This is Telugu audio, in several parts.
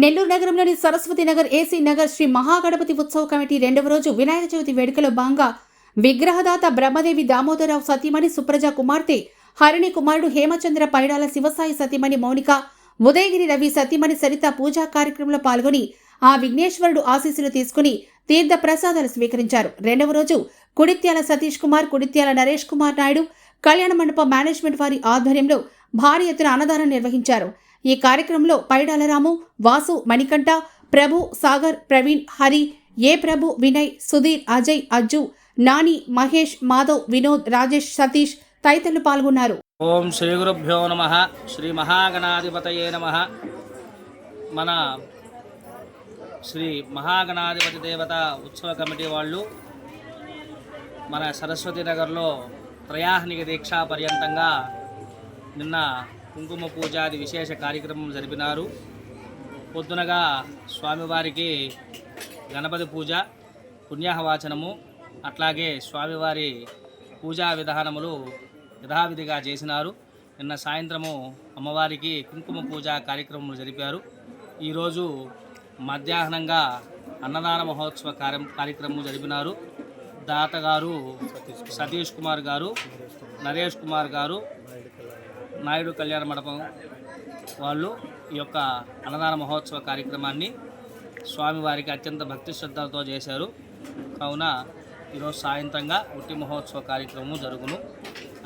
నెల్లూరు నగరంలోని సరస్వతి నగర్ ఏసీ నగర్ శ్రీ మహాగణపతి ఉత్సవ కమిటీ రెండవ రోజు వినాయక చవితి వేడుకలో భాగంగా విగ్రహదాత బ్రహ్మదేవి దామోదరరావు సతీమణి సుప్రజ కుమార్తె హరిణి కుమారుడు హేమచంద్ర పైడాల శివసాయి సతీమణి మౌనిక ఉదయగిరి రవి సతీమణి సరిత పూజా కార్యక్రమంలో పాల్గొని ఆ విఘ్నేశ్వరుడు ఆశీస్సులు తీసుకుని తీర్థ ప్రసాదాలు స్వీకరించారు. రెండవ రోజు కుడిత్యాల సతీష్ కుమార్ కుడిత్యాల నరేష్ కుమార్ నాయుడు కళ్యాణ మండప మేనేజ్మెంట్ వారి ఆధ్వర్యంలో భారీ ఎత్తున అన్నదానం నిర్వహించారు. ఈ కార్యక్రమంలో పైడాల రాము వాసు మణికంఠ ప్రభు సాగర్ ప్రవీణ్ హరి ఏ ప్రభు వినయ్ సుధీర్ అజయ్ అజ్జు నాని మహేష్ మాధవ్ వినోద్ రాజేష్ సతీష్ తదితరులు పాల్గొన్నారు. ఓం శ్రీ గురుభ్యో నమ. శ్రీ మహాగణాధిపతయే నమ. మన శ్రీ మహాగణాధిపతి దేవత ఉత్సవ కమిటీ వాళ్ళు మన సరస్వతి నగర్లో త్రయాహ్నిక దీక్షా పర్యంతంగా నిన్న కుంకుమ పూజాది విశేష కార్యక్రమం జరిపినారు. పొద్దునగా స్వామివారికి గణపతి పూజ పుణ్యాహవాచనము అట్లాగే స్వామివారి పూజా విధానములు యథావిధిగా చేసినారు. నిన్న సాయంత్రము అమ్మవారికి కుంకుమ పూజ కార్యక్రమం జరిపారు. ఈరోజు మధ్యాహ్నంగా అన్నదాన మహోత్సవ కార్య కార్యక్రమం జరిపినారు. దాతగారు సతీష్ కుమార్ గారు నరేష్ కుమార్ గారు నాయుడు కళ్యాణ మండపం వాళ్ళు ఈ యొక్క అన్నదాన మహోత్సవ కార్యక్రమాన్ని స్వామివారికి అత్యంత భక్తి శ్రద్ధలతో చేశారు. కావున ఈరోజు సాయంత్రంగా ఉట్టి మహోత్సవ కార్యక్రమం జరుగును.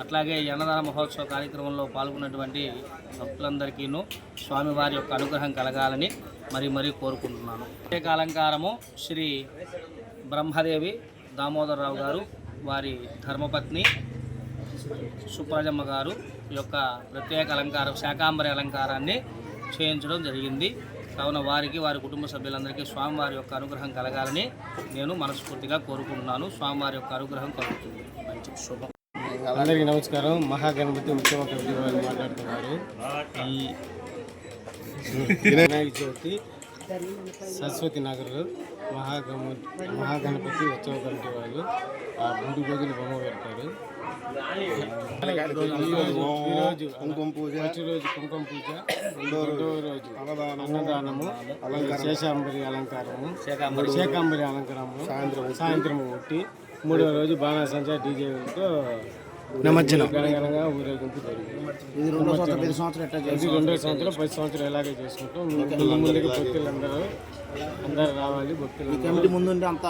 అట్లాగే ఈ అన్నదాన మహోత్సవ కార్యక్రమంలో పాల్గొన్నటువంటి భక్తులందరికీను స్వామివారి యొక్క అనుగ్రహం కలగాలని మరి మరీ కోరుకుంటున్నాను. ప్రత్యేక అలంకారము శ్రీ బ్రహ్మదేవి దామోదరరావు గారు వారి ధర్మపత్ని సుబ్బాజమ్మ గారు ఈ యొక్క ప్రత్యేక అలంకారం శాకాంబరి అలంకారాన్ని చేయించడం జరిగింది. కావున వారికి వారి కుటుంబ సభ్యులందరికీ స్వామివారి యొక్క అనుగ్రహం కలగాలని నేను మనస్ఫూర్తిగా కోరుకుంటున్నాను. స్వామివారి యొక్క అనుగ్రహం కలుగుతుంది. మంచి శుభం. అందరికీ నమస్కారం. మహాగణపతి ముఖ్యమంత్రి మాట్లాడుతున్నారు. ఈ వినాయక చవితి సరస్వతి నగర్ మహాగణ మహాగణపతి ఉత్సవ కమిటీ వాళ్ళు ఆ మూడు రోజులు బొమ్మ పెడతారు. ఈరోజు కుంకుమ పూజ రోజు కుంకుమ పూజ రెండవ రోజు అన్నదానము శేషాంబరి అలంకారము శేఖాంబరి అలంకారము సాయంత్రం సాయంత్రం ఒకటి మూడవ రోజు బాణాసంచా డీజేతో నిమజ్జనం. ఊరేగింపు ఇది రెండో సంవత్సరం పది సంవత్సరం ఇది రెండో సంవత్సరం పది సంవత్సరం ఇలాగే చేసుకుంటాం. ముందు ముందుకి భక్తులు అందరూ అందరూ రావాలి భక్తులు కమిటీ అంత